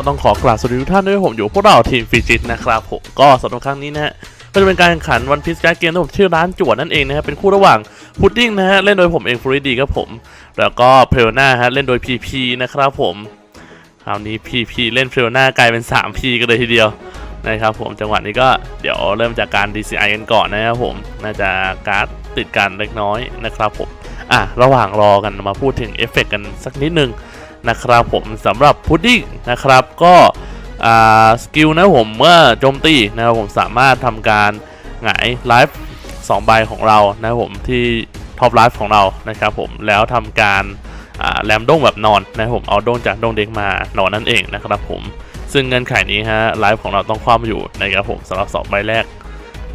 ก็ต้องขอกราบสวัสดีทุกท่านด้วยผมอยู่พวกเราทีมฟิจิตนะครับผมก็สำหรับครั้งนี้นะฮะก็จะเป็นการแข่งขันวันพีซการ์เกมที่ผมชื่อร้านจวดนั่นเองนะครับเป็นคู่ระหว่างพุดดิ้งนะฮะเล่นโดยผมเองฟรีดีครับผม แล้วก็เพลนาฮะเล่นโดย PP นะครับผมคราวนี้ PP เล่นเพลนากลายเป็น 3P กันเลยทีเดียวนะครับผมจังหวะนี้ก็เดี๋ยวเริ่มจากการ DCI กันก่อนนะครับผมน่าจะการ์ดติดกันเล็กน้อยนะครับผมอะระหว่างรอกันมาพูดถึงเอฟเฟกต์กันสักนิดนึง นะครับผมสำหรับพุดดิ้งนะครับก็สกิลนะผมเมื่อโจมตีนะครับผมสามารถทำการหงายไลฟ์2ใบของเรานะครับผมที่ท็อปไลฟ์ของเรานะครับผมแล้วทำการแรมด้งแบบนอนนะครับผมเอาด้งจากด้งเด็กมานอนนั่นเองนะครับผมซึ่งเงื่อนไขนี้ฮะไลฟ์ของเราต้องคว่ำอยู่นะครับผมสำหรับสองใบแรก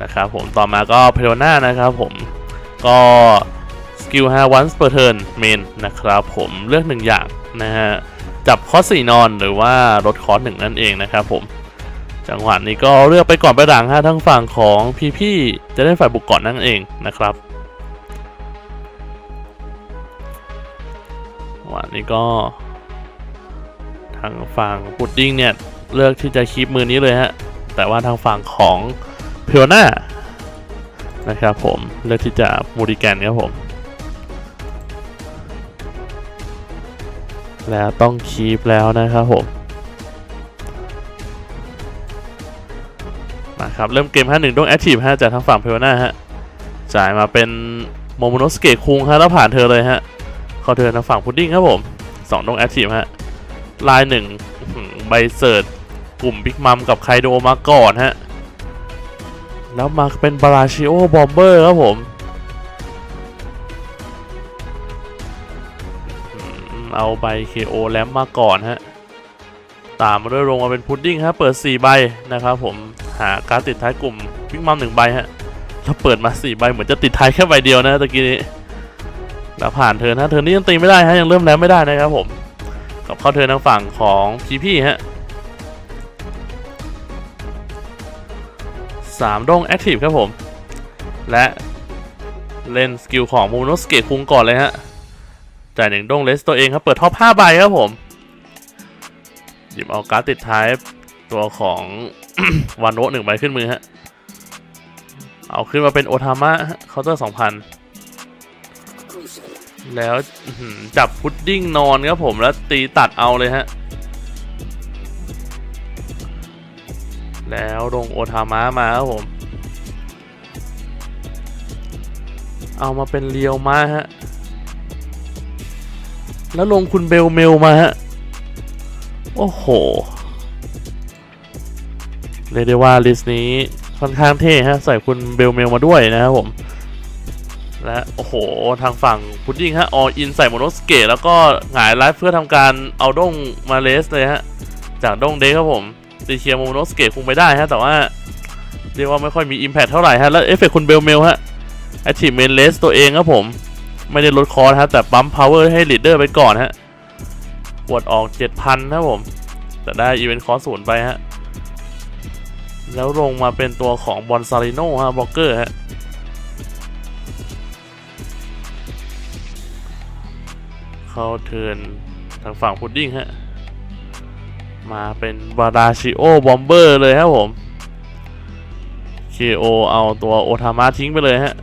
นะครับผมต่อมาก็เพโลน่านะครับผมก็สกิล5 once per turn main นะครับผมเลือกหนึ่งอย่าง นะฮะจับคอสสี่นอนหรือว่าลดคอสหนึ่งนั่นเองนะครับผม จังหวะนี้ก็เลือกไปก่อนไปหลังฮะทั้งฝั่งของพี่พี่จะได้ฝ่ายบุกก่อนนั่นเองนะครับวันนี้ก็ ทางฝั่งพุดดิ้งเนี่ย เลือกที่จะคีปมือนี้เลยฮะ แต่ว่าทางฝั่งของเพลน่านะครับผมเลือกที่จะมูดิแกนครับผม แล้วต้องคีปแล้วนะครับผมมาครับเริ่มเกม 5-1 ต้องแอคทีฟฮะจากทางฝั่งเพลวนาฮะจ่ายมาเป็นโมโมโนสเกะคุงฮะแล้วผ่านเธอเลยฮะเข้าเธอทางฝั่งพุดดิ้งครับผม2ต้องแอคทีฟฮะลายหนึ่งใบเสิร์ตกลุ่มบิ๊กมัมกับไคโดมาก่อนฮะแล้วมาเป็นบาราชิโอบอมเบอร์ครับผม เอาใบ KO แลมมาก่อนฮะตามมาด้วยลงมาเป็นพุดดิ้งฮะเปิด 4 ใบนะครับผมหาการติดท้ายกลุ่มพิกมัมหนึ่งใบฮะแล้วเปิดมา 4 ใบเหมือนจะติดท้ายแค่ใบเดียวนะตะกี้นี้แล้วผ่านเทินฮะเทินนี้ยังตีไม่ได้ฮะยังเริ่มแล้วไม่ได้นะครับผมกับเข้าเทินทางฝั่งของพีพี่ฮะสามดงแอคทีฟครับผม และเล่นสกิลของมูโนสเกะคุงก่อนเลยฮะ จ่ายหนึ่งดงเลสตัวเองครับ เปิดท็อป5ใบครับผม หยิบเอาการ์ดติดท้ายตัวของวานโนะหนึ่งใบขึ้นมือฮะ เอาขึ้นมาเป็นโอทามะเคาน์เตอร์2,000แล้วจับพุดดิ้งนอนครับผมแล้วตีตัดเอาเลยฮะ แล้วลงโอทามะมาครับผม เอามาเป็นเรียวมาฮะ แล้วลงคุณเบลเมลมาฮะ โอ้โห เรียกได้ว่าลิสต์นี้ค่อนข้างเท่ฮะ ใส่คุณเบลเมลมาด้วยนะครับผม และ โอ้โห ทางฝั่งพุดดิ้งฮะ ออินใส่โมโนสเกตแล้วก็หงายไลฟ์เพื่อทำการเอาด้งมาเลสเลยฮะ จากด้งเดครับผมตีเชียร์โมโนสเกตคงไปได้ฮะ แต่ว่าเรียกว่าไม่ค่อยมี Impact เท่าไหร่ฮะ แล้วเอฟเฟกคุณเบลเมลฮะแอคทีฟเมนเลสตัวเองครับผม ไม่ได้ลดคอร์สฮะแต่ปั๊มพาวเวอร์ให้ลีดเดอร์ไปก่อนฮะปวดออก 7,000นะครับผม แต่ได้อีเวนต์คอร์สศูนย์ไปฮะ แล้วลงมาเป็นตัวของบอลซาริโนฮะบล็อกเกอร์ฮะเข้าเทินทางฝั่งพุดดิ้งฮะ มาเป็นบาราชิโอบอมเบอร์เลยครับผม KO เอาตัวโอทามะทิ้งไปเลยฮะ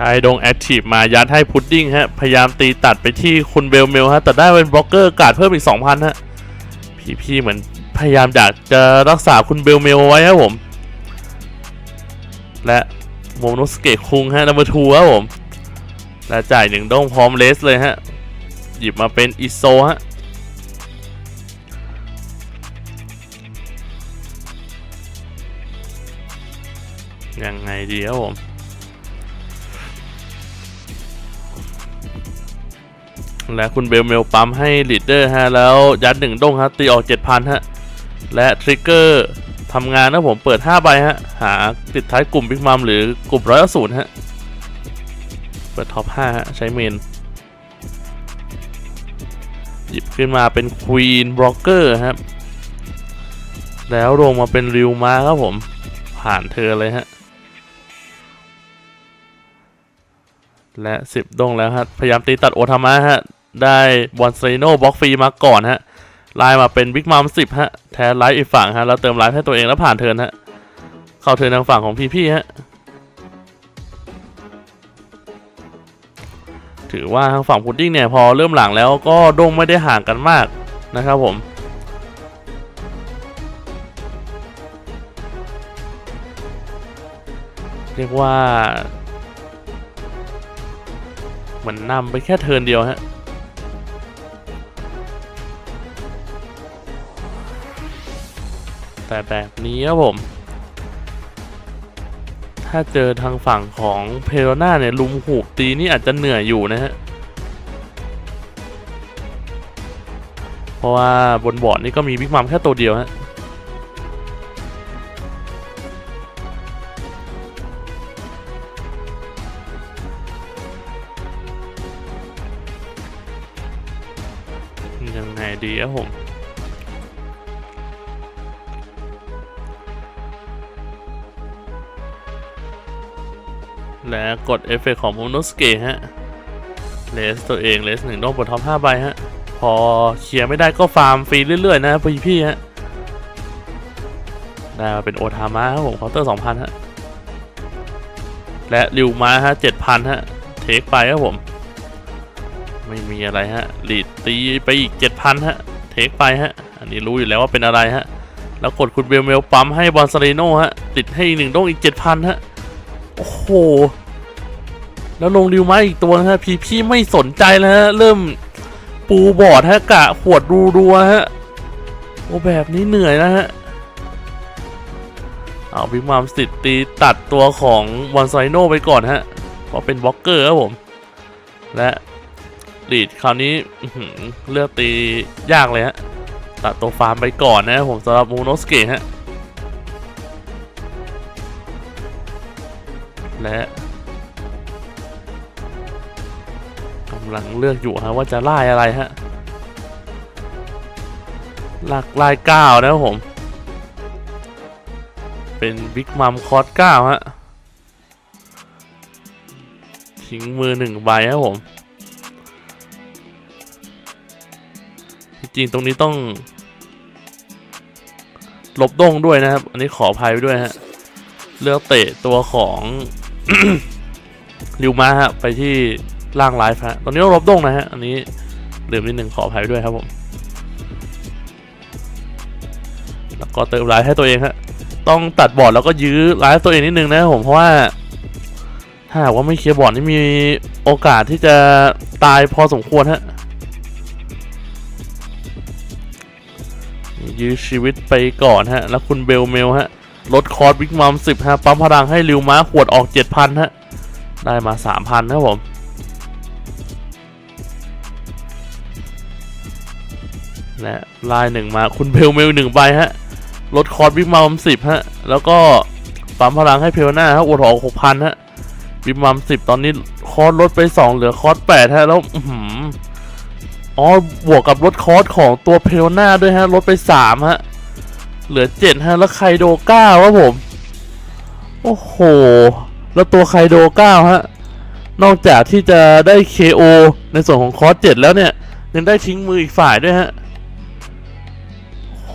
ได้ดงแอคทีฟมายัดให้พุดดิ้งฮะ พยายามตีตัดไปที่คุณเบลเมลฮะ แต่ได้เป็นบล็อกเกอร์การ์ดเพิ่มอีก 2,000 ฮะ พี่พี่เหมือนพยายามอยากจะรักษาคุณเบลเมลเอาไว้ครับผม และโมโนสเกะคุงฮะนัมเบอร์ทูครับผม และจ่ายหนึ่งด้งพร้อมเลสเลยฮะ หยิบมาเป็นอิโซฮะยังไงดีครับผม และคุณเบลเมลปั๊มให้ลีดเดอร์ฮะแล้วยัดหนึ่งด้งฮะตีออก 7,000 ฮะ และทริกเกอร์ทำงานนะผมเปิด 5 ใบฮะ หาติดท้ายกลุ่มบิ๊กมัมหรือกลุ่มร้อยศูนย์ฮะ เปิดท็อป 5 ฮะ ใช้เมน หยิบขึ้นมาเป็นควีนบล็อกเกอร์ครับ แล้วลงมาเป็นริวมาครับผม ผ่านเธอเลยฮะและสิบดงแล้วฮะ พยายามตีตัดโอทามะฮะ ได้บอลไซโนบล็อกฟรีมาก่อนฮะไลน์มาเป็นบิ๊กมัมสิบฮะ แทนไลฟ์อีกฝั่งฮะ แล้วเติมไลฟ์ให้ตัวเองแล้วผ่านเทินฮะ เข้าเทินทางฝั่งของพี่ๆฮะ ถือว่าทางฝั่งพุดดิ้งเนี่ย พอเริ่มหลังแล้วก็ดงไม่ได้ห่างกันมากนะครับผมเรียกว่า เหมือนนำไปแค่เทินเดียวฮะ แต่แบบนี้ครับผม ถ้าเจอทางฝั่งของเพโรนาเนี่ยลุมหูตีนี่อาจจะเหนื่อยอยู่นะฮะ เพราะว่าบนบอร์ดนี่ก็มีบิ๊กมัมแค่ตัวเดียวฮะยังไงดีครับผม และกดเอฟเฟกต์ของโมโนสเกฮะเลสตัวเองเลสหนึ่งต้องบนท็อป5ใบฮะ พอเคลียร์ไม่ได้ก็ฟาร์มฟรีเรื่อย ๆ นะพี่พี่ๆฮะได้มาเป็นโอทามะครับผมเคาน์เตอร์2,000ฮะ และริวมาฮะ7,000ฮะ เทคไปครับผม ไม่มีอะไรฮะลีดตีไปอีก7,000ฮะ เทคไปฮะ อันนี้รู้อยู่แล้วว่าเป็นอะไรฮะ แล้วกดคุณเบลเมลปั๊มให้บอลซาริโนฮะ ติดให้อีกหนึ่งต้งอีก7,000ฮะ โอ้โห แล้วลงริวมาอีกตัวนะฮะพีพี่ไม่สนใจแล้วฮะเริ่มปูบอดฮะกะขวดรูรัวฮะโอ้แบบนี้เหนื่อยนะฮะเอาพิกมามสติดตีตัดตัวของบอลไซโนไปก่อนฮะเพราะเป็นบล็อกเกอร์ครับผม และลีดคราวนี้เลือกตียากเลยฮะตัดตัวฟาร์มไปก่อนนะผมสำหรับมูโนสเกะฮะและำลังเลือกอยู่ฮะว่าจะไล่อะไรฮะลากไล่เก้านะครับผม เป็นบิ๊กมัมคอร์สเก้าฮะทิ้งมือหนึ่งใบครับผมจริงๆตรงนี้ต้องลบด้งด้วยนะครับ อันนี้ขออภัยไว้ด้วยฮะ เลือกเตะตัวของ ริวมาฮะ ไปที่ ล่างไลฟ์ฮะ ตอนนี้ต้องลบดงนะฮะ อันนี้ลืมนิดหนึ่งขออภัยด้วยครับผม แล้วก็เติมไลฟ์ให้ตัวเองฮะ ต้องตัดบอร์ดแล้วก็ยื้อไลฟ์ตัวเองนิดนึงนะครับผม เพราะว่า ถ้าหากว่าไม่เคลียร์บอร์ดนี่มีโอกาสที่จะตายพอสมควรฮะ ยื้อชีวิตไปก่อนฮะ แล้วคุณเบลเมลฮะลดคอร์สบิ๊กมัมสิบฮะ ปั๊มพลังให้ริวม้าขวดออกเจ็ดพันฮะ ได้มาสามพันนะครับผม และลายหนึ่งมาคุณเบลเมลหนึ่งใบฮะลดคอร์สบิ๊กมัมสิบฮะ แล้วก็ปั๊มพลังให้เพลน่าฮะอวดออกหกพันฮะบิ๊กมัมสิบตอนนี้คอร์สลดไปสองเหลือคอร์สแปดฮะ แล้วอืมอ๋อบวกกับลดคอร์สของตัวเพลน่าด้วยฮะลดไปสามฮะ เหลือเจ็ดฮะ แล้วไคโดเก้าครับผม โอ้โห แล้วตัวไคโดเก้าฮะ นอกจากที่จะได้ KO ในส่วนของคอร์สเจ็ดแล้วเนี่ยยังได้ทิ้งมืออีกฝ่ายด้วยฮะ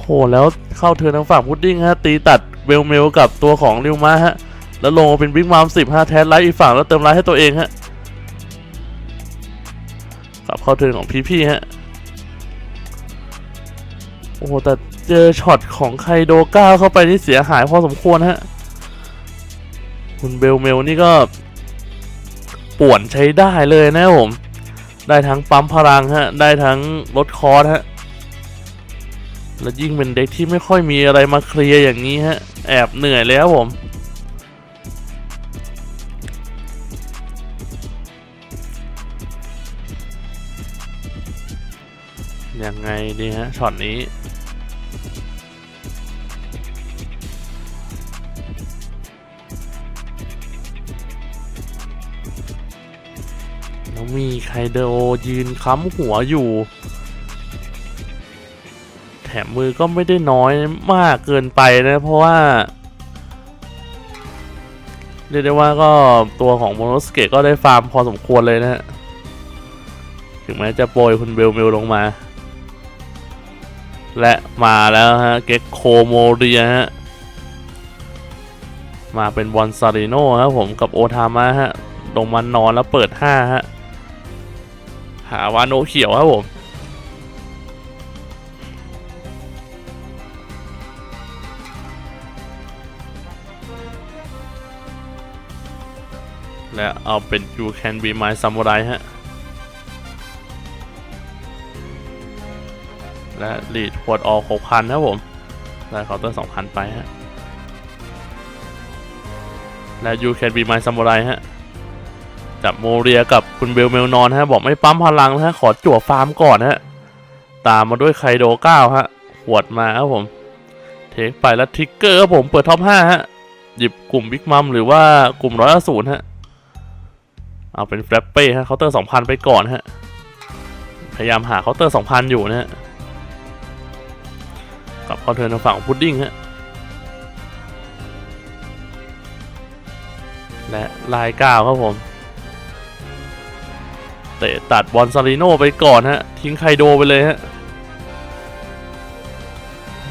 โหแล้วเข้าเทินทางฝั่งพุดดิ้งฮะตีตัดเวลเมลกับตัวของริวมาฮะแล้วลงมาเป็นบิ๊กมามสิบฮะแทนไลท์อีกฝั่งแล้วเติมไลท์ให้ตัวเองฮะกลับเข้าเทินของพี่พี่ๆฮะโอ้แต่เจอช็อตของไคโดก้าเข้าไปนี่เสียหายพอสมควรฮะคุณเบลเมลนี่ก็ป่วนใช้ได้เลยนะผม ได้ทั้งปั๊มพลังฮะ ได้ทั้งลดคอร์สฮะ แล้วยิ่งเป็นเด็กที่ไม่ค่อยมีอะไรมาเคลียร์อย่างนี้ฮะ แอบเหนื่อยแล้วผม ยังไงดีฮะช็อตนี้แล้วมีไคเดโอยืนค้ำหัวอยู่ มมือก็ไม่ได้น้อยมากเกินไปนะ เพราะว่าเรียกได้ว่าก็ตัวของโมโนสเกะก็ได้ฟาร์มพอสมควรเลยนะฮะถึงแม้จะโปรยคุณเบลเมลลงมา และมาแล้วฮะ เก็กโคโมเรียฮะ มาเป็นบอลซาริโนครับผมกับโอทามะฮะ ลงมานอนแล้วเปิด 5 ฮะ หาวาโนเขียวครับผม และเอาเป็น You Can Be My Samurai ฮะ และลีดพวดออก6,000ครับผม ได้เคาน์เตอร์2,000 ไปฮะ และ You Can Be My Samurai ฮะ จับโมเรียกับคุณเบลเมลนอนฮะ บอกไม่ปั๊มพลังนะฮะ ขอจั่วฟาร์มก่อนฮะ ตามมาด้วยไคโด9ฮะหวดมาครับผม เทคไปแล้วทิกเกอร์ครับผม เปิดท็อป5ฮะหยิบกลุ่มบิ๊กมัมหรือว่ากลุ่มร้อยศูนย์ฮะ เอาเป็นแฟลปเป้ฮะเคาน์เตอร์2,000ไปก่อนฮะ พยายามหาเคาน์เตอร์2,000อยู่นะฮะกับคอนเทนทางฝั่งพุดดิ้งฮะ และลายก้าวครับผม เตะตัดบอลซาริโนไปก่อนฮะ ทิ้งไคโดไปเลยฮะ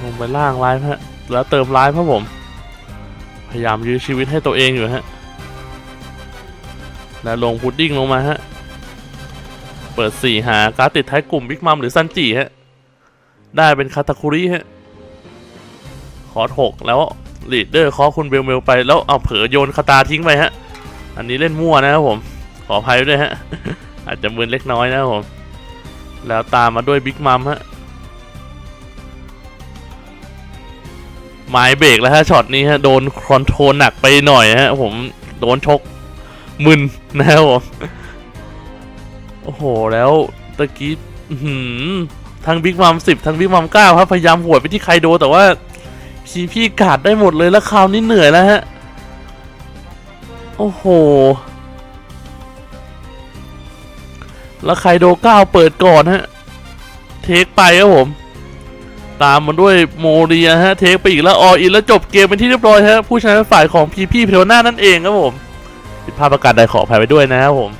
ลงไปล่างไลฟ์ฮะ แล้วเติมไลฟ์ครับผม พยายามยื้อชีวิตให้ตัวเองอยู่ฮะ แล้วลงพุดดิ้งลงมาฮะ เปิดสี่หาการ์ดติดท้ายกลุ่มบิ๊กมัมหรือซันจิฮะ ได้เป็นคาตาคุริฮะ คอร์สหกแล้วลีดเดอร์คอคุณเบลเมลไปแล้วเอาเผลอโยนคาตาทิ้งไปฮะ อันนี้เล่นมั่วนะครับผม ขออภัยด้วยฮะ อาจจะมึนเล็กน้อยนะครับผม แล้วตามมาด้วยบิ๊กมัมฮะไม้เบรกแล้วฮะช็อตนี้ฮะโดนคอนโทรลหนักไปหน่อยฮะผมโดนชก มึนนะครับผมโอ้โหแล้วตะกี้หือทั้งบิ๊กมัมสิบทั้งบิ๊กมัมเก้าครับพยายามหวดไปที่ไคโดแต่ว่าพีพี่กาดได้หมดเลยแล้วคราวนี้เหนื่อยแล้วฮะ โอ้โห แล้วไคโดเก้าเปิดก่อนฮะ เทคไปครับผม ตามมาด้วยโมเรียฮะ เทคไปอีกแล้วออินแล้วจบเกมเป็นที่เรียบร้อยฮะ ผู้ชนะฝ่ายของพีพีเพลน่านั่นเองครับผม ผิดพลาดประการใดขออภัยไปด้วยนะครับผม